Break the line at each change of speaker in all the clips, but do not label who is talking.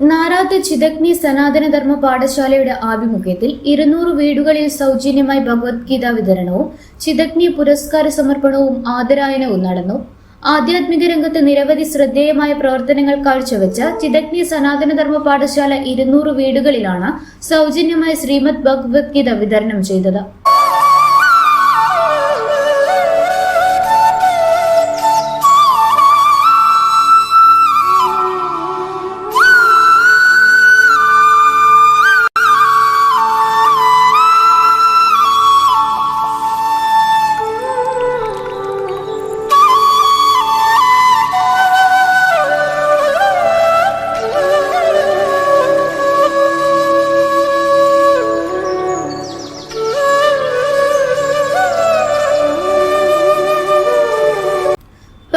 നാറാത്ത് ചിതഗ്നി സനാതനധർമ്മ പാഠശാലയുടെ ആഭിമുഖ്യത്തിൽ ഇരുന്നൂറ് വീടുകളിൽ സൗജന്യമായി ഭഗവത്ഗീത വിതരണവും ചിതഗ്നി പുരസ്കാര സമർപ്പണവും ആദരായനവും നടന്നു. ആധ്യാത്മിക രംഗത്ത് നിരവധി ശ്രദ്ധേയമായ പ്രവർത്തനങ്ങൾ കാഴ്ചവെച്ച ചിതഗ്നി സനാതനധർമ്മ പാഠശാല ഇരുന്നൂറ് വീടുകളിലാണ് സൗജന്യമായി ശ്രീമദ് ഭഗവത്ഗീത വിതരണം ചെയ്തത്.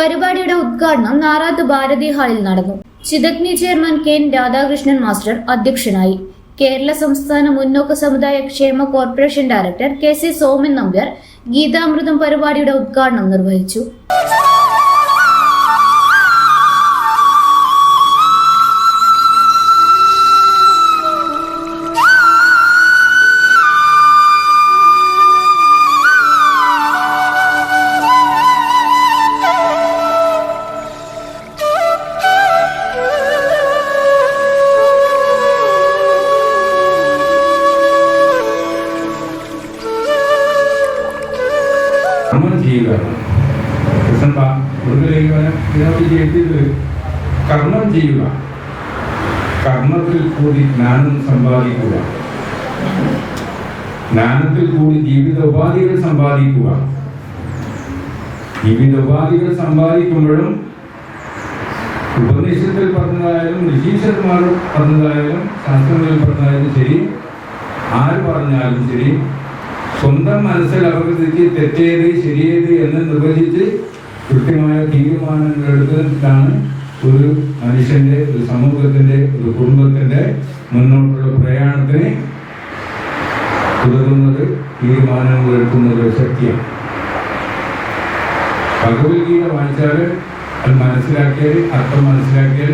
പരിപാടിയുടെ ഉദ്ഘാടനം നാറാത്ത് ഭാരതി ഹാളിൽ നടന്നു. Chithagni chairman K Radhakrishnan master അധ്യക്ഷനായി. കേരള സംസ്ഥാന മുന്നോക്ക സമുദായ ക്ഷേമ corporation director K C Soman Nambiar Geethamritham പരിപാടിയുടെ ഉദ്ഘാടനം നിർവഹിച്ചു.
കർമ്മം ചെയ്യുക. കൃഷ്ണൻ മൃഗലേഖനം കർമ്മം ചെയ്യുക. കർമ്മത്തിൽ കൂടി ജ്ഞാനം സമ്പാദിക്കുക. ജ്ഞാനത്തിൽ കൂടി ജീവിത ഉപാധികൾ സമ്പാദിക്കുക. ജീവിത ഉപാധികൾ സമ്പാദിക്കുമ്പോഴും ഉപനിഷത്തിൽ പറഞ്ഞതായാലും ഋഷീശ്വരന്മാർ പറഞ്ഞതായാലും ശാസ്ത്രങ്ങളിൽ പറഞ്ഞതായാലും ശരി. ആര് പറഞ്ഞാലും ശരി. സ്വന്തം മനസ്സിൽ അവർക്ക് തെറ്റേത് ശരിയേത് എന്ന് നിർവചിച്ച് കൃത്യമായ തീരുമാനങ്ങൾ എടുത്തിട്ടാണ് ഒരു മനുഷ്യന്റെ ഒരു സമൂഹത്തിന്റെ ഒരു കുടുംബത്തിന്റെ മുന്നോട്ടുള്ള പ്രയാണത്തിന് തുടരുന്നത് തീരുമാനങ്ങൾ എടുക്കുന്നത് ശക്തിയാണ്. ഭഗവത്ഗീത വായിച്ചാൽ അത് മനസ്സിലാക്കിയാൽ അർത്ഥം മനസ്സിലാക്കിയാൽ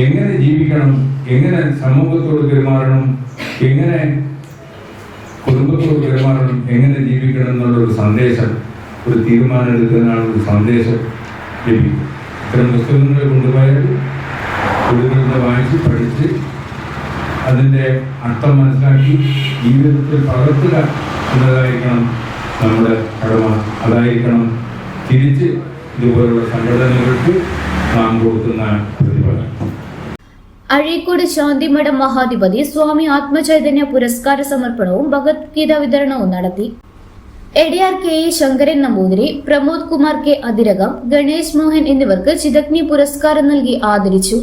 എങ്ങനെ ജീവിക്കണം എങ്ങനെ സമൂഹത്തോട് പെരുമാറണം എങ്ങനെ കുടുംബത്തോട് പെരുമാറണം. എങ്ങനെ ജീവിക്കണം എന്നുള്ള ഒരു സന്ദേശം ഒരു തീരുമാനം എടുക്കുന്നതിനാണ് ഒരു സന്ദേശം ലഭിക്കും ഇത്തരം പുസ്തകങ്ങൾ കൊണ്ടുപോയാൽ കുടുംബങ്ങളെ വായിച്ച് പഠിച്ച് അതിന്റെ അർത്ഥം മനസ്സിലാക്കി ജീവിതത്തിൽ പകർത്തുക എന്നതായിരിക്കണം നമ്മുടെ കടമ. അതായിരിക്കണം തിരിച്ച് ഇതുപോലുള്ള സംഘടനകൾക്ക് നാം കൊടുക്കുന്ന പ്രതിഫലം.
അഴീക്കോട് ശാന്തിമഠം മഹാധിപതി സ്വാമി ആത്മചൈതന്യ പുരസ്കാര സമർപ്പണവും ഭഗവത്ഗീത വിതരണവും നടത്തി. ADR K E Sankaran Namboothiri Pramod Kumar K Athirakam Ganesh Mohan എന്നിവർക്ക് ചിതഗ്നി പുരസ്കാരം നൽകി ആദരിച്ചു.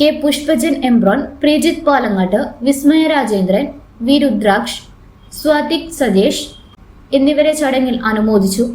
കെ പുഷ്പജൻ എംബ്രോൺ പ്രീജിത് പാലങ്ങാട്ട് വിസ്മയ രാജേന്ദ്രൻ വി രുദ്രാക്ഷ് സ്വാതിക് സജേഷ് എന്നിവരെ ചടങ്ങിൽ അനുമോദിച്ചു.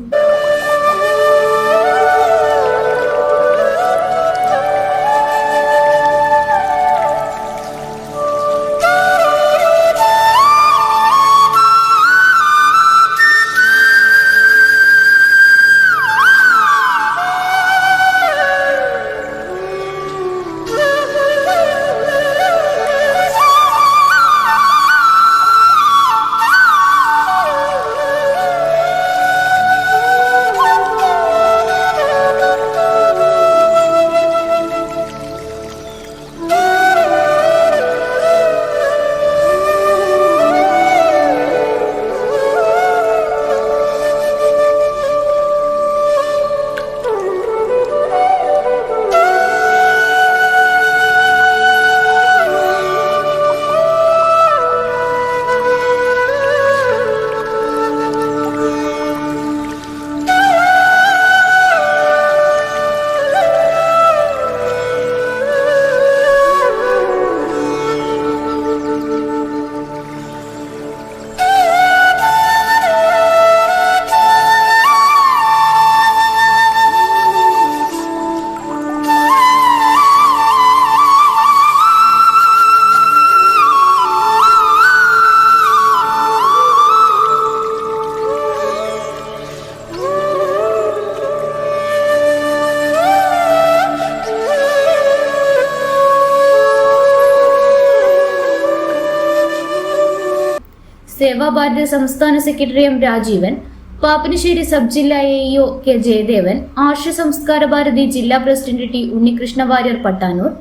സേവാഭാരതി സംസ്ഥാന secretary M Rajeevan Pappanassery sub ജില്ലാ A EO K Jayadevan Arsha Samskara Bharathi ജില്ലാ പ്രസിഡന്റ് ടി ഉണ്ണികൃഷ്ണ വാര്യർ പട്ടാനൂർ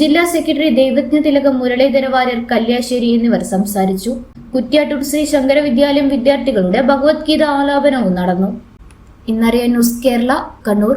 ജില്ലാ സെക്രട്ടറി ദൈവജ്ഞ തിലകം മുരളീധര വാര്യർ കല്യാശ്ശേരി എന്നിവർ സംസാരിച്ചു. കുറ്റ്യാട്ടൂർ ശ്രീ ശങ്കര വിദ്യാലയം വിദ്യാർത്ഥികളുടെ ഭഗവത്ഗീത ആലാപനവും നടന്നു. ഇന്നറിയ ന്യൂസ് കേരള കണ്ണൂർ.